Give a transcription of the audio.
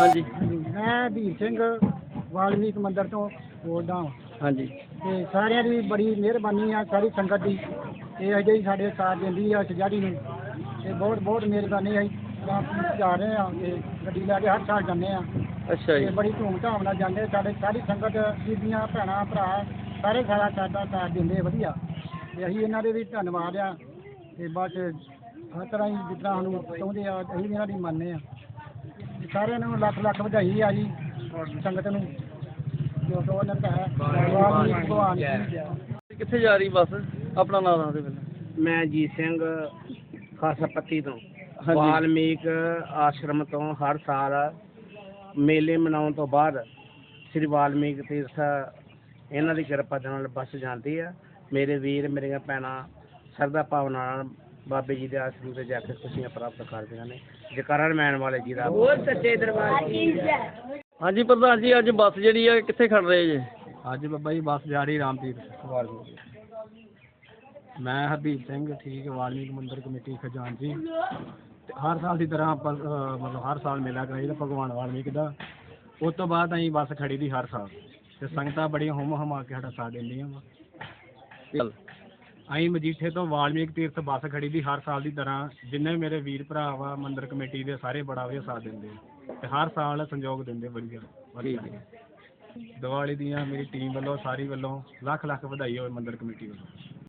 ਹਾਂਜੀ। ਮੈਂ ਵੀਰ ਸਿੰਘ ਵਾਲਮੀਕ ਮੰਦਿਰ ਤੋਂ ਬੋਲਦਾ ਹਾਂ। ਹਾਂਜੀ। ਤੇ ਸਾਰਿਆਂ ਦੀ ਬੜੀ ਮਿਹਰਬਾਨੀ ਆ ਸਾਰੀ ਸੰਗਤ ਦੀ। ਤੇ ਅਜੇ ਹੀ ਸਾਡੇ ਸਾਥ ਦਿੰਦੀ ਆ ਸਜਾੜੀ ਨੂੰ। ਤੇ ਬਹੁਤ ਬਹੁਤ ਮਿਹਰਬਾਨੀ ਆ ਜੀ। ਆਪਾਂ ਜਾ ਰਹੇ ਆ ਤੇ ਗੱਡੀ ਲੈ ਕੇ ਹਰ ਸਾਲ ਜਾਂਦੇ ਆ ਅੱਛਾ ਤੇ ਜੀ ਬੜੀ ਧੂਮ ਧਾਮ ਨਾਲ ਜਾਂਦੇ ਸਾਡੇ ਸਾਰੀ ਸੰਗਤ ਬੀਬੀਆਂ ਭੈਣਾਂ ਭਰਾ ਸਾਰੇ ਸਾਰਾ ਸਾਡਾ ਸਾਥ ਦਿੰਦੇ ਵਧੀਆ। ਤੇ ਅਸੀਂ ਇਹਨਾਂ ਦੇ ਵੀ ਧੰਨਵਾਦ ਆ। ਤੇ ਬਸ ਹਰ ਤਰ੍ਹਾਂ ਹੀ ਜਿੱਦਾਂ ਸਾਨੂੰ ਚਾਹੁੰਦੇ ਆ ਅਸੀਂ ਵੀ ਇਹਨਾਂ ਦੀ ਮੰਨਦੇ ਆ। ਸਾਰਿਆਂ ਨੂੰ ਲੱਖ ਲੱਖ ਵਧਾਈ ਆ ਜੀ ਸੰਗਤ ਨੂੰ ਜੋ ਜੋ ਉਹਨਾਂ ਦਾ ਹੈ। ਭਗਵਾਨ ਜੀ ਜੈ। ਕਿੱਥੇ ਜਾ ਰਹੀ ਬੱਸ? ਆਪਣਾ ਨਾਮ ਦੱਸ ਦੇ ਪਹਿਲਾਂ। ਮੈਂ ਜੀਤ ਸਿੰਘ ਖਾਸਾ ਪੱਤੀ ਤੋਂ। ਵਾਲਮੀਕ ਆਸ਼ਰਮ ਤੋਂ ਹਰ ਸਾਲ ਮੇਲੇ ਮਨਾਉਣ ਤੋਂ ਬਾਅਦ ਸ੍ਰੀ ਵਾਲਮੀਕ ਤੀਰਥ ਇਹਨਾਂ ਦੀ ਕਿਰਪਾ ਦੇ ਨਾਲ ਬੱਸ ਜਾਂਦੀ ਆ। ਮੇਰੇ ਵੀਰ ਮੇਰੀਆਂ ਭੈਣਾਂ ਸਰਦਾ ਭਾਵਨਾ ਨਾਲ ਬਾਬੇ ਜੀ ਦੇ ਆਸ਼ਰਮ ਤੇ ਜਾ ਕੇ ਖੁਸ਼ੀਆਂ ਪ੍ਰਾਪਤ ਕਰਦੀਆਂ ਨੇ। ਜਕਾਰਨ ਮੈਨ ਵਾਲੇ ਜੀ ਦਾ ਬਹੁਤ ਸੱਚੇ ਦਰਬਾਰ ਹਾਂਜੀ ਪ੍ਰਧਾਨ ਜੀ ਅੱਜ ਬੱਸ ਜਿਹੜੀ ਆ ਕਿੱਥੇ ਖੜ ਰਹੇ ਜੇ? ਅੱਜ ਬੱਬਾ ਜੀ ਬੱਸ ਜਾ ਰਹੀ ਰਾਮਦੀਪ ਮੈਂ ਹਰਦੀਪ ਸਿੰਘ ਠੀਕ ਵਾਲਮੀਕ ਮੰਦਿਰ ਕਮੇਟੀ ਖਜ਼ਾਨਜੀ ਤੇ ਹਰ ਸਾਲ ਦੀ ਤਰ੍ਹਾਂ ਆਪਾਂ ਮਤਲਬ ਹਰ ਸਾਲ ਮੇਲਾ ਕਰਾਈਦਾ ਭਗਵਾਨ ਵਾਲਮੀਕ ਦਾ। ਉਸ ਤੋਂ ਬਾਅਦ ਅਸੀਂ ਬੱਸ ਖੜੀ ਦੀ ਹਰ ਸਾਲ। ਤੇ ਸੰਗਤਾਂ ਬੜੀਆਂ ਹੁਮ ਹਮਾ ਕੇ ਸਾਡਾ ਸਾਥ ਦਿੰਦੀਆਂ ਵਾ। ਚੱਲ। ਅਸੀਂ ਮਜੀਠੇ ਤੋਂ ਵਾਲਮੀਕ ਤੀਰਥ ਬੱਸ ਖੜੀ ਦੀ ਹਰ ਸਾਲ ਦੀ ਤਰ੍ਹਾਂ ਜਿੰਨੇ ਵੀ ਮੇਰੇ ਵੀਰ ਭਰਾ ਵਾ ਮੰਦਿਰ ਕਮੇਟੀ ਦੇ ਸਾਰੇ ਬੜਾ ਵਧੀਆ ਸਾਥ ਦਿੰਦੇ ਆ। ਤੇ ਹਰ ਸਾਲ ਸੰਯੋਗ ਦਿੰਦੇ ਵਧੀਆ ਵਧੀਆ। ਦੀਵਾਲੀ ਦੀਆਂ ਮੇਰੀ ਟੀਮ ਵੱਲੋਂ ਸਾਰੀ ਵੱਲੋਂ ਲੱਖ ਲੱਖ ਵਧਾਈ ਹੋਵੇ ਮੰਦਿਰ ਕਮੇਟੀ ਵੱਲੋਂ।